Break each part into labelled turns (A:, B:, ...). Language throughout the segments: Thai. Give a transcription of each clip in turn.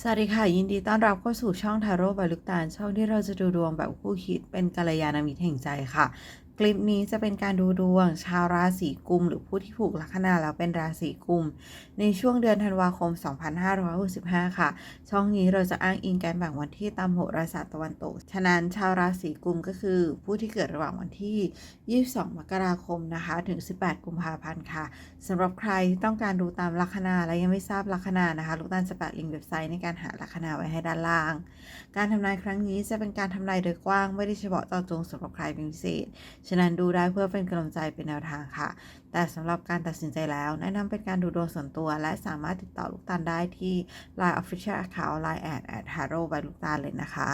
A: สวัสดีค่ะ ยินดีต้อนรับเข้าสู่ช่องทาโร่บาลุกตาลช่องที่เราจะดูดวงแบบคู่คิดเป็นกัลยาณมิตรแห่งใจค่ะ คลิปนี้จะเป็นการดูดวง ชาวราศีกุม หรือผู้ที่ผูกลัคนาแล้วเป็นราศีกุม ในช่วงเดือนธันวาคม 2565 ค่ะ ช่องนี้เราจะอ้างอิงการแบ่งวันที่ตามโหราศาสตร์ตะวันตก ฉะนั้นชาวราศีกุมก็คือ ผู้ที่เกิดระหว่างวันที่ 22 มกราคมนะคะ ถึง 18 กุมภาพันธ์ค่ะสำหรับใครที่ต้องการดูตามลัคนาและยังไม่ทราบลัคนานะคะ ลูกตาลจะแปะลิงก์เว็บไซต์ในการหาลัคนาไว้ให้ด้านล่าง การทำนายครั้งนี้จะเป็นการทำนายโดยกว้างไม่ได้เฉพาะเจาะจงสำหรับใครเป็นพิเศษฉะนั้นดูได้เพื่อเป็นกำลังใจเป็นแนวทางค่ะ แต่สำหรับการตัดสินใจแล้วแนะนำเป็นการดูดวงส่วนตัว และสามารถติดต่อลูกตาลได้ที่ Line Official Account Line แอดแอดฮาร์โร่บายลูกตาลเลยนะคะ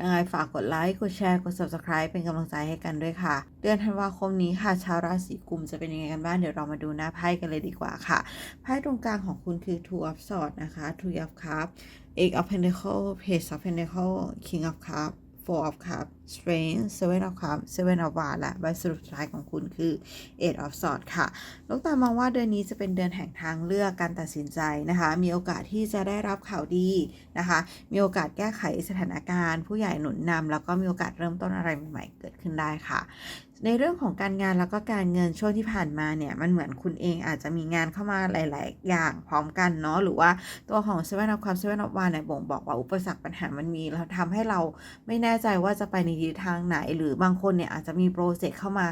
A: ยังไงฝากกดไลค์กดแชร์กด Subscribe เป็นกำลังใจให้กันด้วยค่ะ เดือนธันวาคมนี้ค่ะ ชาวราศีกุมจะเป็นยังไงกันบ้างเดี๋ยวเรามาดูหน้าไพ่กันเลยดีกว่าค่ะไพ่ตรงกลางของคุณคือ Two of Swords นะคะ Two of Cups Eight of Pentacles Page of Pentacles King of Cups Four of Cups Strength Seven of Cups Seven of Wands และใบสรุปสุดท้ายของคุณคือ Eight of Swords ค่ะลูกตามองว่าเดือนนี้จะเป็นเดือนแห่งทางเลือกการตัดสินใจนะคะ มีโอกาสที่จะได้รับข่าวดีนะคะ มีโอกาสแก้ไขสถานการณ์ ผู้ใหญ่หนุนนำแล้วก็มีโอกาสเริ่มต้นอะไรใหม่ๆเกิดขึ้นได้ค่ะ ในเรื่องของการงานแล้วก็การเงินช่วงที่ผ่านมาเนี่ย มันเหมือนคุณเองอาจจะมีงานเข้ามาหลาย ๆ อย่างพร้อมกันเนาะหรือว่าตัวของ Seven of Cups Seven of Wands เนี่ยบ่งบอกว่าอุปสรรคปัญหามันมีแล้วทำให้เราไม่แน่ใจว่าจะไปในทิศทางไหน หรือบางคนเนี่ยอาจจะมีโปรเจกต์เข้ามา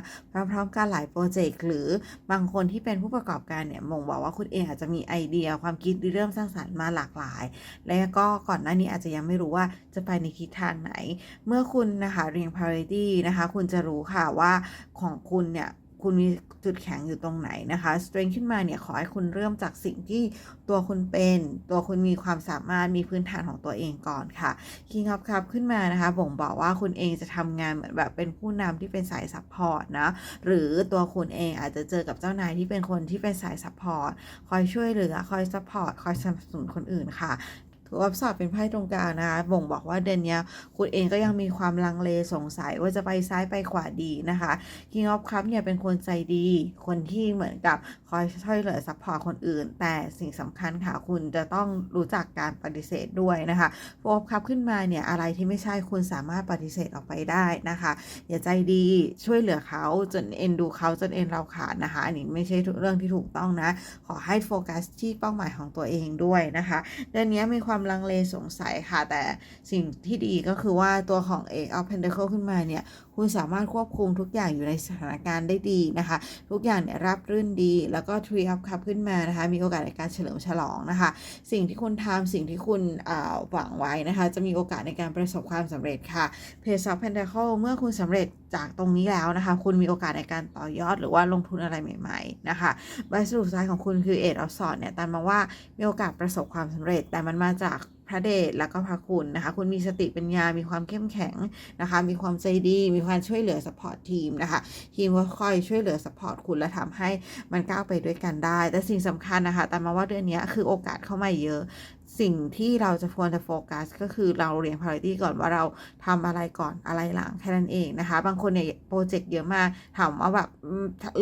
A: พร้อมๆกันหลายโปรเจกต์หรือบางคนที่เป็นผู้ประกอบการเนี่ยมองบอกว่าคุณเองอาจจะมีไอเดียความคิดเริ่มสร้างสรรค์มาหลากหลาย และก็ก่อนหน้านี้อาจจะยังไม่รู้ว่าจะไปในทิศทางไหน เมื่อคุณนะคะเรียง priority นะคะ คุณจะรู้ค่ะว่าของคุณเนี่ย คุณมีจุดแข็งอยู่ตรงไหนนะคะ strength ขึ้นมาเนี่ยขอให้คุณเริ่มจากสิ่งที่ตัวคุณเป็น ตัวคุณมีความสามารถมีพื้นฐานของตัวเองก่อนค่ะ King of Cup ขึ้นมานะคะบ่งบอกว่าคุณเองจะทำงานเหมือนแบบเป็นผู้นำที่เป็นสายซัพพอร์ตนะหรือตัวคุณเองอาจจะเจอกับเจ้านายที่เป็นคนที่เป็นสายซัพพอร์ตคอยช่วยเหลือคอยซัพพอร์ตคอยสนับสนุนคนอื่นค่ะ ถือว่าสอบเป็นไพ่ตรงกลางนะคะบ่งบอกว่าเดือนนี้คุณเองก็ยังมีความลังเลสงสัยว่าจะไปซ้ายไปขวาดีนะคะ King of Cups เนี่ยเป็นคนใจดี คนที่เหมือนกับคอยช่วยเหลือซัพพอร์ตคนอื่น แต่สิ่งสำคัญค่ะคุณจะต้องรู้จักการปฏิเสธด้วยนะคะ Four of Cups ขึ้นมาเนี่ยอะไรที่ไม่ใช่คุณสามารถปฏิเสธออกไปได้นะคะ อย่าใจดีช่วยเหลือเขาจนเอ็นดูเขาจนเอ็นเราขาดนะคะ อันนี้ไม่ใช่เรื่องที่ถูกต้องนะ ขอให้โฟกัสที่เป้าหมายของตัวเองด้วยนะคะเดือนนี้มีความลังเลสงสัยค่ะ แต่สิ่งที่ดีก็คือว่าตัวของ a of Pentacle ขึ้นมาเนี่ย คุณสามารถควบคุมทุกอย่างอยู่ในสถานการณ์ได้ดีนะคะ ทุกอย่างเนี่ยรับรื่นดี แล้วก็ Tree of Cup ขึ้นมานะคะ มีโอกาสในการเฉลิมฉลองนะคะ สิ่งที่คุณทำสิ่งที่คุณอ่าหวังไว้นะคะ จะมีโอกาสในการประสบความสำเร็จค่ะ Page of Pentacle เมื่อคุณสำเร็จ จากตรงนี้แล้วนะคะ คุณมีโอกาสในการต่อยอดหรือว่าลงทุนอะไรใหม่ๆนะคะใบสรุปสุดท้ายของคุณคือเอ็ดออฟสอดเนี่ยตันมองว่ามีโอกาสประสบความสำเร็จ แต่มันมาจาก พระเดชแล้วก็พระคุณนะคะ คุณมีสติปัญญา มีความเข้มแข็งนะคะ มีความใจดี มีความช่วยเหลือสปอร์ตทีมนะคะ ทีมก็คอยช่วยเหลือสปอร์ตคุณและทำให้มันก้าวไปด้วยกันได้ แต่สิ่งสำคัญนะคะตันมองว่าเดือนนี้คือโอกาสเข้ามาเยอะ สิ่งที่เราจะควรจะโฟกัส ก็คือเราเรียง priority ก่อนว่าเราทำอะไรก่อนอะไรหลังแค่นั้นเองนะคะ บางคนเนี่ยโปรเจกต์เยอะมากถามว่าแบบ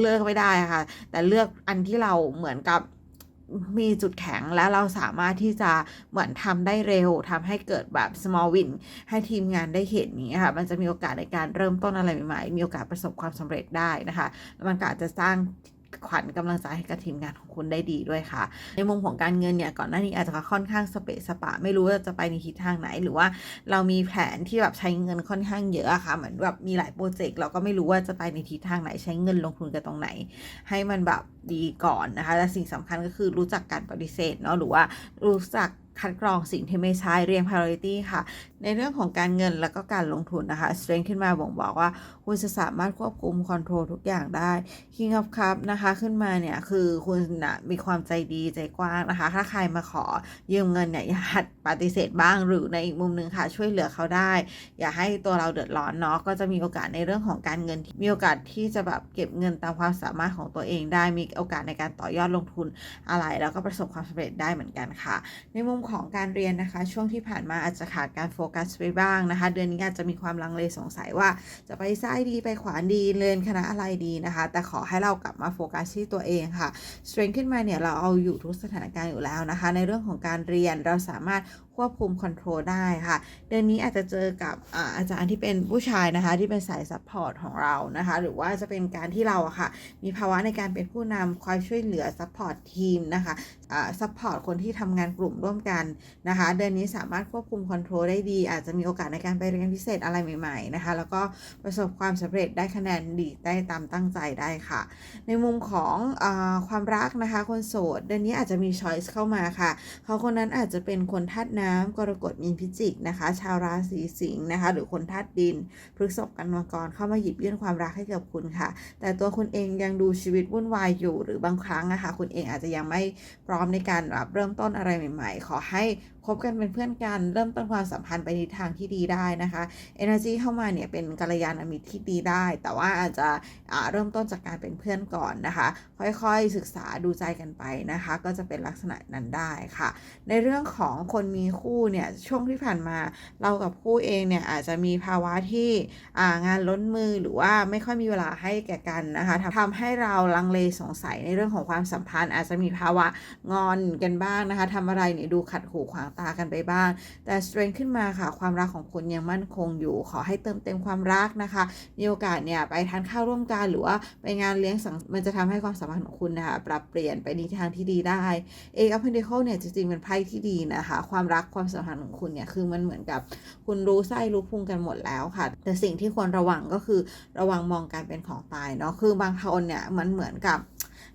A: เลือกไม่ได้ะค่ะ แต่เลือกอันที่เราเหมือนกับ มีจุดแข็งแล้วเราสามารถที่จะเหมือนทำได้เร็วทำให้เกิดแบบ small win ให้ทีมงานได้เห็นนี้ค่ะ มันจะมีโอกาสในการเริ่มต้นอะไรใหม่ๆ มีโอกาสประสบความสำเร็จได้นะคะ มันก็อาจจะสร้าง ขวัญกำลังใจให้กับทีมงานของคุณได้ดีด้วยค่ะ ในมุมของการเงินเนี่ยก่อนหน้านี้อาจจะค่อนข้างสเปะสปะ ไม่รู้ว่าจะไปในทิศทางไหน หรือว่าเรามีแผนที่แบบใช้เงินค่อนข้างเยอะค่ะเหมือนแบบมีหลายโปรเจกต์เราก็ไม่รู้ว่าจะไปในทิศทางไหนใช้เงินลงทุนกันตรงไหน ให้มันแบบดีก่อนนะคะและสิ่งสำคัญก็คือรู้จักการปฏิเสธเนาะหรือว่ารู้จักคัดกรองสิ่งที่ไม่ใช่เรียง priority ค่ะ ในเรื่องของการเงินแล้วก็การลงทุนนะคะ strength ขึ้นมาบ่งบอกว่า คุณจะสามารถควบคุม control ทุกอย่างได้ king of cup นะคะ ขึ้นมาเนี่ย คือคุณนะมีความใจดีใจกว้างนะคะ ถ้าใครมาขอยืมเงินเนี่ยอย่าหัดปฏิเสธบ้างหรือในอีกมุมหนึ่งค่ะ ช่วยเหลือเขาได้ อย่าให้ตัวเราเดือดร้อนเนาะก็จะมีโอกาสในเรื่องของการเงินมีโอกาสที่จะแบบเก็บเงินตามความสามารถของตัวเองได้มีโอกาสในการต่อยอดลงทุนอะไร แล้วก็ประสบความสำเร็จได้เหมือนกันค่ะ ในมุมของการเรียนนะคะ ช่วงที่ผ่านมาอาจจะขาดการโฟกัสไปบ้างนะคะ เดือนนี้อาจจะมีความลังเลสงสัยว่าจะไปซ้ายดีไปขวาดีเรียนคณะอะไรดีนะคะ แต่ขอให้เรากลับมาโฟกัสที่ตัวเองค่ะ strength ขึ้นมาเนี่ยเราเอาอยู่ทุกสถานการณ์อยู่แล้วนะคะ ในเรื่องของการเรียนเราสามารถควบคุมคอนโทรลได้ค่ะ เดือนนี้อาจจะเจอกับอาจารย์ที่เป็นผู้ชายนะคะ ที่เป็นสายซัพพอร์ตของเรานะคะ หรือว่าจะเป็นการที่เราอะค่ะ มีภาวะในการเป็นผู้นำคอยช่วยเหลือซัพพอร์ตทีมนะคะซัพพอร์ตคนที่ทำงานกลุ่มร่วมกันนะคะ เดือนนี้สามารถควบคุมคอนโทรลได้ดี อาจจะมีโอกาสในการไปเรียนพิเศษอะไรใหม่ๆนะคะ แล้วก็ประสบความสำเร็จได้คะแนนดีได้ตามตั้งใจได้ค่ะ ในมุมของอความรักนะคะ คนโสด เดือนนี้อาจจะมีช้อยส์เข้ามาค่ะ เขาคนนั้นอาจจะเป็นคนธาตุน้ำกรกฎมีนพิจิกนะคะ ชาวราศีสิงห์นะคะ หรือคนธาตุดินพฤษภกันมังกรเข้ามาหยิบยื่นความรักให้กับคุณค่ะ แต่ตัวคุณเองยังดูชีวิตวุ่นวายอยู่หรือบางครั้งนะคะคุณเองอาจจะยังไม่พร้อมในการรับเริ่มต้นอะไรใหม่ ๆ ขอให้คบกันเป็นเพื่อนกัน เริ่มต้นความสัมพันธ์ไปในทางที่ดีได้นะคะ energy เข้ามาเนี่ยเป็นกัลยาณมิตรที่ดีได้ แต่ว่าอาจจะเริ่มต้นจากการเป็นเพื่อนก่อนนะคะ ค่อยๆศึกษาดูใจกันไปนะคะ ก็จะเป็นลักษณะนั้นได้ค่ะ ในเรื่องของคนมีคู่เนี่ยช่วงที่ผ่านมาเรากับคู่เองเนี่ยอาจจะมีภาวะที่งานล้นมือหรือว่าไม่ค่อยมีเวลาให้แก่กันนะคะทำทำให้เราลังเลสงสัยในเรื่องของความสัมพันธ์ อาจจะมีภาวะงอนกันบ้างนะคะทำอะไรเนี่ยดูขัดหูขวางตากันไปบ้าง แต่ strength ขึ้นมาค่ะ ความรักของคุณยังมั่นคงอยู่ ขอให้เติมเต็มความรักนะคะ มีโอกาสเนี่ยไปทานข้าวร่วมกันหรือว่าไปงานเลี้ยงสังมันจะทำให้ความสัมพันธ์ของคุณนะคะปรับเปลี่ยนไปในทางที่ดีได้เอกอัพเพนเดคเนี่ยจริงๆเป็นไพ่ที่ดีนะคะ ความรักความสัมพันธ์ของคุณเนี่ยคือมันเหมือนกับคุณรู้ไส้รู้พุงกันหมดแล้วค่ะ แต่สิ่งที่ควรระวังก็คือระวังมองการเป็นของตายเนาะคือบางคนเนี่ยมันเหมือนกับ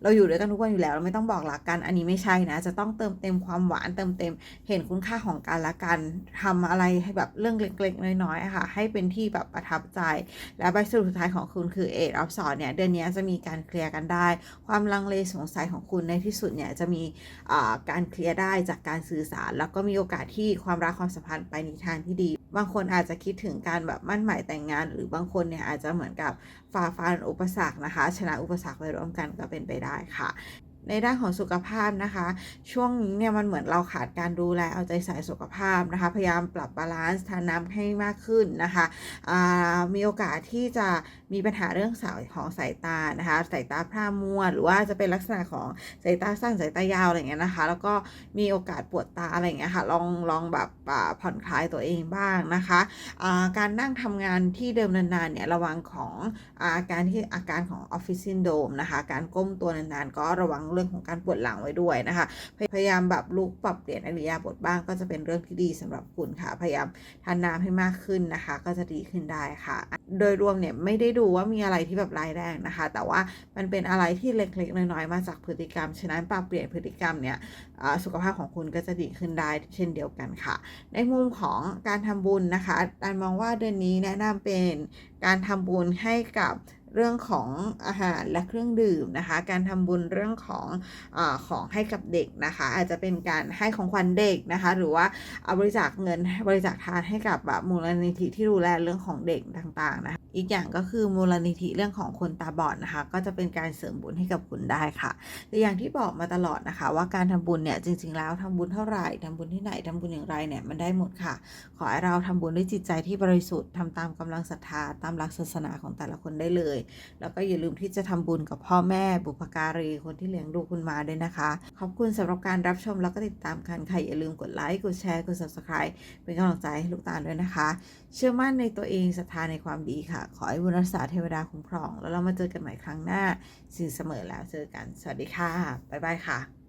A: เราอยู่ด้วยกันทุกวันอยู่แล้ว เราไม่ต้องบอกรักกันอันนี้ไม่ใช่นะ จะต้องเติมเต็มความหวานเติมเต็ม เห็นคุณค่าของกันและกันทำอะไรให้แบบเรื่องเล็กๆ น้อยๆค่ะ ให้เป็นที่แบบประทับใจ และใบสรุปสุดท้ายของคุณคือเอ of สอนเนี่ยเดือนนี้จะมีการเคลียร์กันได้ ความลังเลสงสัยของคุณในที่สุดเนี่ยจะมีการเคลียร์ได้จากการสื่อสาร แล้วก็มีโอกาสที่ความรักความสัมพันธ์ไปในทางที่ดี บางคนอาจจะคิดถึงการแบบมั่นหมายแต่งงาน หรือบางคนเนี่ยอาจจะเหมือนกับฝ่าฟันอุปสรรคนะคะ ชนะอุปสรรคไปร่วมกันก็เป็นไปได้ได้ค่ะ ในด้านของสุขภาพนะคะ ช่วงนี้เนี่ยมันเหมือนเราขาดการดูแลเอาใจใส่สุขภาพนะคะ พยายามปรับบาลานซ์ทานน้ำให้มากขึ้นนะคะมีโอกาสที่จะมีปัญหาเรื่องสายของสายตานะคะสายตาพร่ามัว หรือว่าจะเป็นลักษณะของสายตาสั้นสายตายาวอะไรเงี้ยนะคะ แล้วก็มีโอกาสปวดตาอะไรเงี้ยค่ะลองลองแบบผ่อนคลายตัวเองบ้างนะคะการนั่งทำงานที่เดิมนานๆเนี่ยระวังของอาการที่อาการของออฟฟิศซินโดมนะคะการก้มตัวนานๆก็ระวังรื่องของการปวดหลังไว้ด้วยนะคะ พยายามแบบลุกปรับเปลี่ยนอริยาบทบ้างก็จะเป็นเรื่องที่ดีสำหรับคุณค่ะ พยายามทานน้ำให้มากขึ้นนะคะ ก็จะดีขึ้นได้ค่ะ โดยรวมเนี่ยไม่ได้ดูว่ามีอะไรที่แบบร้ายแรงนะคะ แต่ว่ามันเป็นอะไรที่เล็กๆน้อยๆมาจากพฤติกรรม ฉะนั้นปรับเปลี่ยนพฤติกรรมเนี่ยสุขภาพของคุณก็จะดีขึ้นได้เช่นเดียวกันค่ะ ในมุมของการทำบุญนะคะอันมองว่าเดือนนี้แนะนำเป็นการทำบุญให้กับ เรื่องของอาหารและเครื่องดื่มนะคะ การทำบุญเรื่องของอของให้กับเด็กนะคะ อาจจะเป็นการให้ของขวัญเด็กนะคะ หรือว่าเอาบริจาคเงินบริจาคทานให้กับแบบมูลนิธิที่ดูแลเรื่องของเด็กต่างๆนะคะ อีกอย่างก็คือมูลนิธิเรื่องของคนตาบอดนะคะ ก็จะเป็นการเสริมบุญให้กับคุณได้ค่ะแต่อย่างที่บอกมาตลอดนะคะ ว่าการทำบุญเนี่ยจริง ๆ แล้วทำบุญเท่าไหร่ทำบุญที่ไหนทำบุญอย่างไรเนี่ยมันได้หมดค่ะ ขอให้เราทำบุญด้วยจิตใจที่บริสุทธิ์ทำตามกำลังศรัทธาตามหลักศาสนาของแต่ละคนได้เลย แล้วก็อย่าลืมที่จะทำบุญกับพ่อแม่ บุพการีคนที่เลี้ยงดูคุณมาด้วยนะคะ ขอบคุณสำหรับการรับชมแล้วก็ติดตามกันค่ะอย่าลืมกดไลค์กดแชร์กด subscribe เป็นกำลังใจให้ลูกตาลด้วยนะคะ เชื่อมั่นในตัวเองศรัทธาในความดีค่ะขอให้บุญรักษาเทวดาคุ้มครอง แล้วเรามาเจอกันใหม่ครั้งหน้าสื่อเสมอแล้วเจอกัน สวัสดีค่ะ บ๊ายบายค่ะ